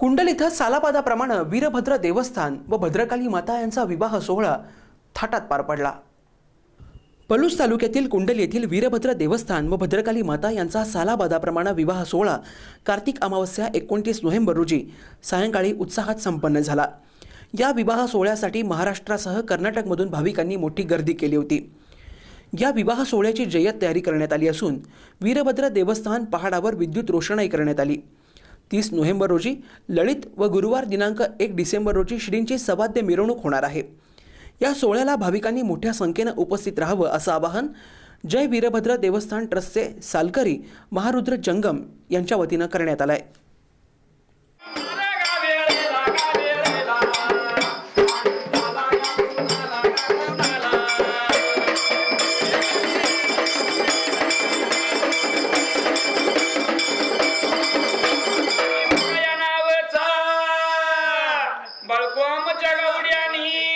कुंडल इथं सालापादाप्रमाणे वीरभद्र देवस्थान व भद्रकाली माता यांचा विवाह सोहळा थाटात पार पडला. पलूस तालुक्यातील कुंडल येथील वीरभद्र देवस्थान व भद्रकाली माता यांचा सालाबादाप्रमाणे विवाह सोहळा कार्तिक अमावस्या एकोणतीस नोव्हेंबर रोजी सायंकाळी उत्साहात संपन्न झाला. या विवाह सोहळ्यासाठी महाराष्ट्रासह कर्नाटकमधून भाविकांनी मोठी गर्दी केली होती. या विवाह सोहळ्याची जय्यत तयारी करण्यात आली असून वीरभद्र देवस्थान पहाडावर विद्युत रोषणाई करण्यात आली. तीस नोव्हेंबर रोजी ललित व गुरुवार दिनांक एक डिसेंबर रोजी श्रींची सवाद्य मिरवणूक होणार आहे. या सोहळ्याला भाविकांनी मोठ्या संख्येनं उपस्थित राहावं असं आवाहन जय वीरभद्र देवस्थान ट्रस्टचे सालकरी महारुद्र जंगम यांच्या वतीनं करण्यात आलं आहे कोमच्या गवड्यांनी